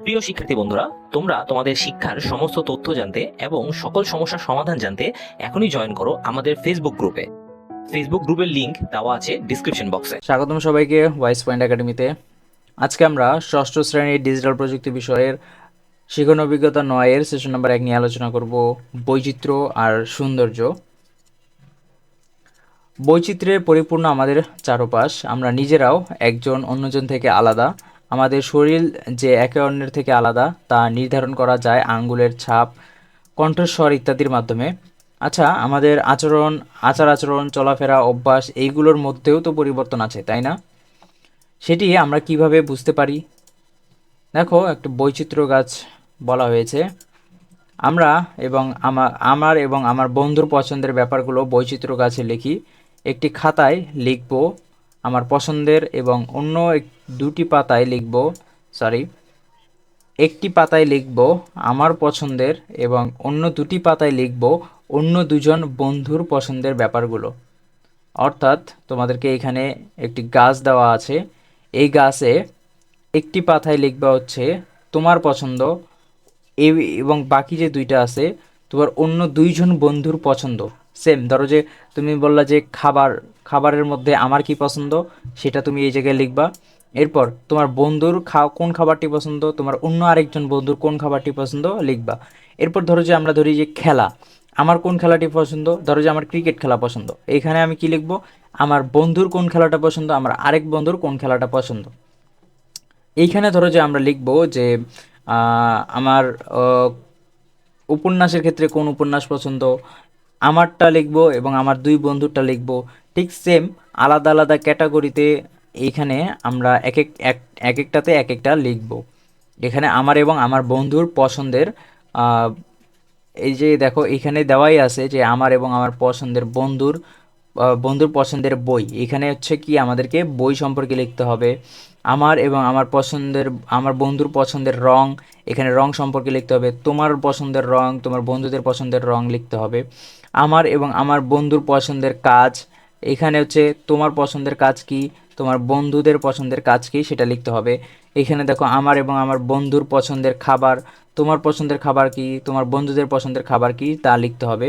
প্রিয় শিক্ষার্থী বন্ধুরা, তোমরা তোমাদের শিক্ষার সমস্ত তথ্য জানতে এবং সকল সমস্যার সমাধান জানতে এখনই জয়েন করো আমাদের ফেসবুক গ্রুপে ফেসবুক গ্রুপের লিংক দেওয়া আছে ডিসক্রিপশন বক্সে স্বাগতম সবাইকে ওয়াইস পয়েন্ট একাডেমিতে আজকে আমরা ষষ্ঠ শ্রেণির ডিজিটাল প্রযুক্তি বিষয়ের শিখন অভিজ্ঞতা নয়ের সেশন নাম্বার এক নিয়ে আলোচনা করব, বৈচিত্র্য আর সৌন্দর্য। বৈচিত্র্যের পরিপূর্ণ আমাদের চারপাশ, আমরা নিজেরাও একজন, অন্যজন থেকে আলাদা। আমাদের শরীর যে একে অন্যের থেকে আলাদা, তা নির্ধারণ করা যায় আঙ্গুলের ছাপ, কণ্ঠস্বর ইত্যাদির মাধ্যমে। আচ্ছা আমাদের আচরণ, আচার আচরণ, চলাফেরা, অভ্যাস, এইগুলোর মধ্যেও তো পরিবর্তন আছে, তাই না? সেটি আমরা কীভাবে বুঝতে পারি? দেখো, একটা বৈচিত্র্য গাছ বলা হয়েছে। আমরা এবং আমার আমার এবং আমার বন্ধুর পছন্দের ব্যাপারগুলো বৈচিত্র্য গাছে লিখি। একটি খাতায় লিখব আমার পছন্দের এবং অন্য এক- দুটি পাতায় লিখব সরি একটি পাতায় লিখব আমার পছন্দের এবং অন্য দুটি পাতায় লিখব অন্য দুজন বন্ধুর পছন্দের ব্যাপারগুলো। অর্থাৎ তোমাদেরকে এখানে একটি গাছ দেওয়া আছে। এই গাছে একটি পাতায় লিখবা হচ্ছে, তোমার পছন্দ এবং বাকি যে দুইটা আছে, তোমার অন্য দুইজন বন্ধুর পছন্দ। সেম ধরো যে তুমি বললা যে খাবার খাবারের মধ্যে আমার কি পছন্দ, সেটা তুমি এই জায়গায় লিখবা। এরপর তোমার বন্ধুর খা, কোন খাবারটি পছন্দ, তোমার অন্য আরেকজন বন্ধুর কোন খাবারটি পছন্দ লিখবা। এরপর ধরো যে আমরা ধরি যে খেলা, আমার কোন খেলাটি পছন্দ, ধরো যে আমার ক্রিকেট খেলা পছন্দ, এখানে আমি কি লিখব, আমার বন্ধুর কোন খেলাটা পছন্দ, আমার আরেক বন্ধুর কোন খেলাটা পছন্দ। এইখানে ধরো যে আমরা লিখব যে আমার উপন্যাসের ক্ষেত্রে কোন উপন্যাস পছন্দ আমারটা লিখব এবং আমার দুই বন্ধুরটা লিখব। ঠিক সেম আলাদা আলাদা ক্যাটাগরিতে এইখানে আমরা এক এক এক এক একটাতে এক একটা লিখব। এখানে আমার এবং আমার বন্ধুর পছন্দের এই যে দেখো এখানে দেওয়াই আছে যে আমার এবং আমার পছন্দের বন্ধুর বন্ধুর পছন্দের বই। এখানে হচ্ছে কি আমাদেরকে বই সম্পর্কে লিখতে হবে। আমার এবং আমার পছন্দের, আমার বন্ধুর পছন্দের রং, এখানে রং সম্পর্কে লিখতে হবে, তোমার পছন্দের রং, তোমার বন্ধুদের পছন্দের রং লিখতে হবে। আমার এবং আমার বন্ধুর পছন্দের কাজ, এখানে হচ্ছে তোমার পছন্দের কাজ কি, তোমার বন্ধুদের পছন্দের কাজ কি, সেটা লিখতে হবে। এখানে দেখো, আমার এবং আমার বন্ধুর পছন্দের খাবার, তোমার পছন্দের খাবার কি, তোমার বন্ধুদের পছন্দের খাবার কি, তা লিখতে হবে।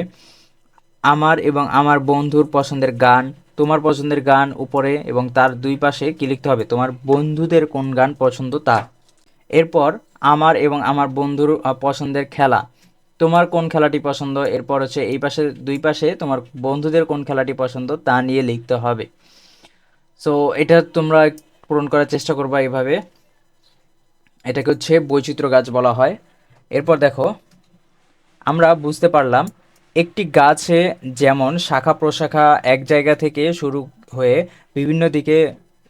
আমার এবং আমার বন্ধুর পছন্দের গান তোমার পছন্দের গান উপরে এবং তার দুই পাশে কি লিখতে হবে? তোমার বন্ধুদের কোন গান পছন্দ তা এরপর আমার এবং আমার বন্ধুর পছন্দের খেলা। তোমার কোন খেলাটি পছন্দ? এরপর হচ্ছে এই পাশে, দুই পাশে তোমার বন্ধুদের কোন খেলাটি পছন্দ তা নিয়ে লিখতে হবে। সো এটা তোমরা পূরণ করার চেষ্টা করবা এইভাবে। এটাকে হচ্ছে বৈচিত্র্য গাছ বলা হয়। এরপর দেখো, আমরা বুঝতে পারলাম একটি গাছে যেমন শাখা প্রশাখা এক জায়গা থেকে শুরু হয়ে বিভিন্ন দিকে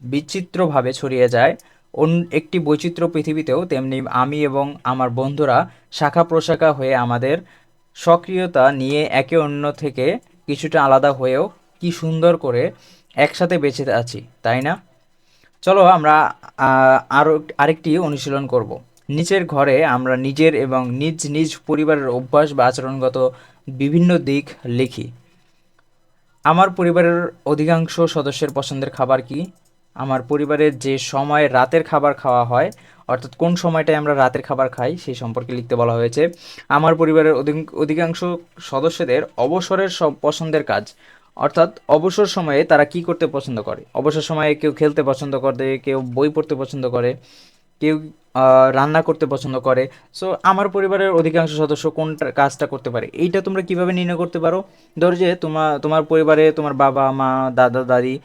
বিচিত্রভাবে ছড়িয়ে যায় অন্য একটি বৈচিত্র্য পৃথিবীতেও তেমনি আমি এবং আমার বন্ধুরা শাখা প্রশাখা হয়ে আমাদের সক্রিয়তা নিয়ে একে অন্য থেকে কিছুটা আলাদা হয়েও কি সুন্দর করে একসাথে বেঁচে আছি তাই না? চলো আমরা আহ, আরও আরেকটি অনুশীলন করব। নিচের ঘরে আমরা নিজের এবং নিজ নিজ পরিবারের অভ্যাস বা আচরণগত বিভিন্ন দিক লিখি। আমার পরিবারের অধিকাংশ সদস্যের পছন্দের খাবার কি? আমার পরিবারের যে সময় রাতের খাবার খাওয়া হয়, অর্থাৎ কোন সময়টায় আমরা রাতের খাবার খাই, সেই সম্পর্কে লিখতে বলা হয়েছে। আমার পরিবারের অধিক- অধিকাংশ সদস্যদের অবসরের সব পছন্দের কাজ, অর্থাৎ অবসর সময়ে তারা কি করতে পছন্দ করে? অবসর সময়ে কেউ খেলতে পছন্দ করে, কেউ বই পড়তে পছন্দ করে, কেউ রান্না করতে পছন্দ করে। সো আমার পরিবারের অধিকাংশ সদস্য কোনটা কাজটা করতে পারে? এইটা তোমরা কীভাবে নির্ণয় করতে পারো? ধরো যে তোমার তোমার পরিবারে তোমার বাবা, মা, দাদা, দাদি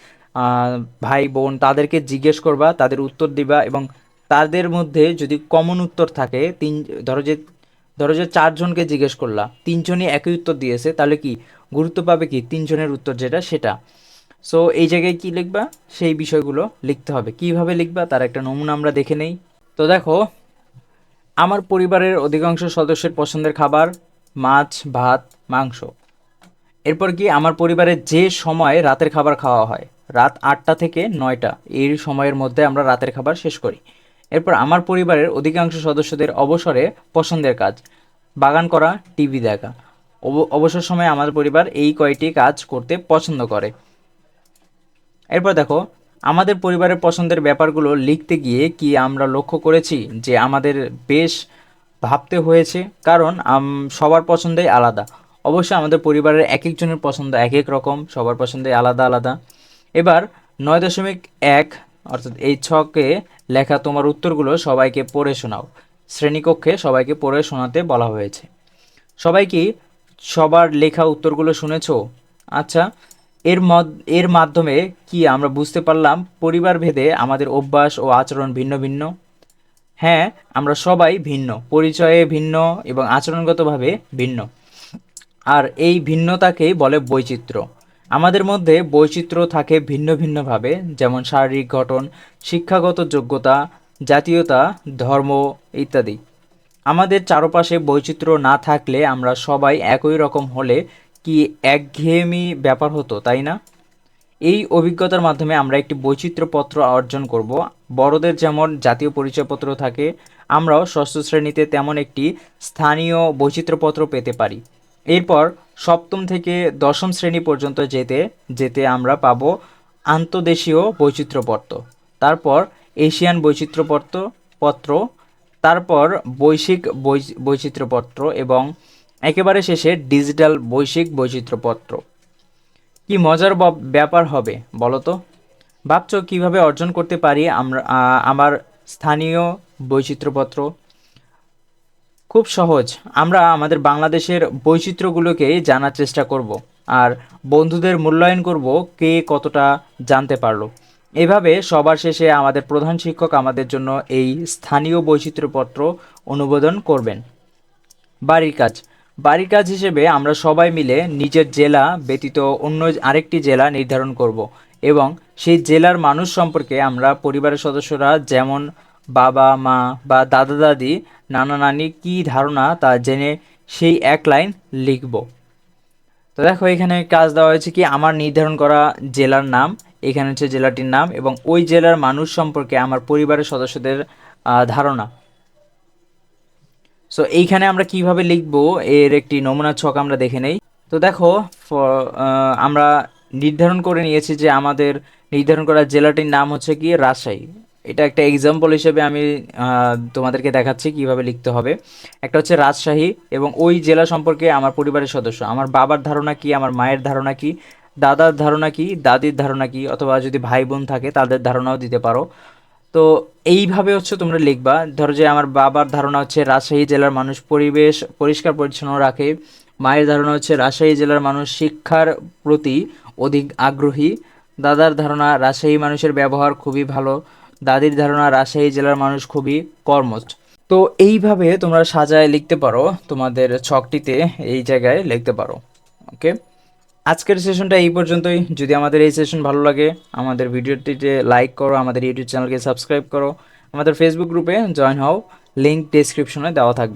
ভাই, বোন তাদেরকে জিজ্ঞেস করবা, তাদের উত্তর দিবা এবং তাদের মধ্যে যদি কমন উত্তর থাকে, তিন ধরো যে ধরো যে চারজনকে জিজ্ঞেস করলা, তিনজনই একই উত্তর দিয়েছে, তাহলে কি? গুরুত্ব পাবে কি? তিনজনের উত্তর যেটা, সেটা। সো এই জায়গায় কি লিখবা? সেই বিষয়গুলো লিখতে হবে। কীভাবে লিখবা? তার একটা নমুনা আমরা দেখে নেই। তো দেখো, আমার পরিবারের অধিকাংশ সদস্যের পছন্দের খাবার মাছ, ভাত, মাংস। এরপর কি আমার পরিবারে যে সময় রাতের খাবার খাওয়া হয়, রাত আটটা থেকে নয়টা, এই সময়ের মধ্যে আমরা রাতের খাবার শেষ করি। এরপর আমার পরিবারের অধিকাংশ সদস্যদের অবসরে পছন্দের কাজ, বাগান করা, টিভি দেখা। অব- অবসর সময়ে আমার পরিবার এই কয়টি কাজ করতে পছন্দ করে। এরপর দেখো আমাদের পরিবারের পছন্দের ব্যাপারগুলো লিখতে গিয়ে কি আমরা লক্ষ্য করেছি যে আমাদের বেশ ভাবতে হয়েছে, কারণ সবার পছন্দই আলাদা। অবশ্যই আমাদের পরিবারের এক একজনের পছন্দ এক এক রকম, সবার পছন্দই আলাদা আলাদা। এবার নয় দশমিক এক, অর্থাৎ এই ছকে লেখা তোমার উত্তরগুলো সবাইকে পড়ে শোনাও। শ্রেণীকক্ষে সবাইকে পড়ে শোনাতে বলা হয়েছে। সবাই কি সবার লেখা উত্তরগুলো শুনেছো? আচ্ছা এর এর মাধ্যমে কি আমরা বুঝতে পারলাম পরিবার ভেদে আমাদের অভ্যাস ও আচরণ ভিন্ন ভিন্ন? হ্যাঁ আমরা সবাই ভিন্ন, পরিচয়ে ভিন্ন এবং আচরণগতভাবে ভিন্ন। আর এই ভিন্নতাকেই বলে বৈচিত্র্য। আমাদের মধ্যে বৈচিত্র্য থাকে ভিন্ন ভিন্নভাবে, যেমন শারীরিক গঠন, শিক্ষাগত যোগ্যতা, জাতীয়তা, ধর্ম ইত্যাদি। আমাদের চারপাশে বৈচিত্র্য না থাকলে আমরা সবাই একই রকম হলে কি একঘেয়েমি ব্যাপার হতো, তাই না? এই অভিজ্ঞতার মাধ্যমে আমরা একটি বৈচিত্র্যপত্র অর্জন করব। বড়দের যেমন জাতীয় পরিচয়পত্র থাকে, আমরাও ষষ্ঠ শ্রেণীতে তেমন একটি স্থানীয় বৈচিত্র্যপত্র পেতে পারি। এরপর সপ্তম থেকে দশম শ্রেণি পর্যন্ত যেতে যেতে আমরা পাব আন্তদেশীয় বৈচিত্র্যপত্র। তারপর এশিয়ান বৈচিত্র্যপত্র, পত্র, তারপর বৈশ্বিক বৈচিত্র্যপত্র এবং একেবারে শেষে ডিজিটাল বৈশ্বিক বৈচিত্র্যপত্র। কি মজার ব্যাপার হবে বলো তো ভাবছ কীভাবে অর্জন করতে পারি আমরা আমার স্থানীয় বৈচিত্র্যপত্র? খুব সহজ, আমরা আমাদের বাংলাদেশের বৈচিত্র্যগুলোকে জানার চেষ্টা করব, আর বন্ধুদের মূল্যায়ন করব কে কতটা জানতে পারল। এভাবে সবার শেষে আমাদের প্রধান শিক্ষক আমাদের জন্য এই স্থানীয় বৈচিত্র্যপত্র অনুমোদন করবেন। বাড়ির কাজ বাড়ির কাজ হিসেবে আমরা সবাই মিলে নিজের জেলা ব্যতীত অন্য আরেকটি জেলা নির্ধারণ করব এবং সেই জেলার মানুষ সম্পর্কে আমরা পরিবারের সদস্যরা যেমন বাবা, মা বা দাদা, দাদি, নানা, নানি কী ধারণা তা জেনে সেই এক লাইন লিখব। তো দেখো, এখানে কাজ দেওয়া হয়েছে কি, আমার নির্ধারণ করা জেলার নাম, এখানে হচ্ছে জেলাটির নাম এবং ওই জেলার মানুষ সম্পর্কে আমার পরিবারের সদস্যদের ধারণা। সো এইখানে আমরা কীভাবে লিখব? এর একটি নমুনা ছক আমরা দেখে নেই। তো দেখো আমরা নির্ধারণ করে নিয়েছি যে আমাদের নির্ধারণ করা জেলাটির নাম হচ্ছে কি রাজশাহী। এটা একটা এক্সাম্পল হিসেবে আমি তোমাদেরকে দেখাচ্ছি কীভাবে লিখতে হবে। একটা হচ্ছে রাজশাহী এবং ওই জেলা সম্পর্কে আমার পরিবারের সদস্য। আমার বাবার ধারণা কি? আমার মায়ের ধারণা কি? দাদার ধারণা কি? দাদির ধারণা কি? অথবা যদি ভাই বোন থাকে, তাদের ধারণাও দিতে পারো। তো এইভাবে হচ্ছে তোমরা লিখবা। ধরো যে আমার বাবার ধারণা হচ্ছে রাজশাহী জেলার মানুষ পরিবেশ পরিষ্কার পরিচ্ছন্ন রাখে। মায়ের ধারণা হচ্ছে রাজশাহী জেলার মানুষ শিক্ষার প্রতি অধিক আগ্রহী। দাদার ধারণা, রাজশাহী মানুষের ব্যবহার খুবই ভালো। দাদির ধারণা, রাজশাহী জেলার মানুষ খুবই কর্মঠ। তো এইভাবে তোমরা সাজায় লিখতে পারো, তোমাদের ছকটিতে এই জায়গায় লিখতে পারো। ওকে আজকের সেশনটা এই পর্যন্তই। যদি আমাদের এই সেশন ভালো লাগে, আমাদের ভিডিওটিতে লাইক করো, আমাদের ইউটিউব চ্যানেলকে সাবস্ক্রাইব করো। আমাদের ফেসবুক গ্রুপে জয়েন হও লিঙ্ক ডিসক্রিপশনে দেওয়া থাকবে।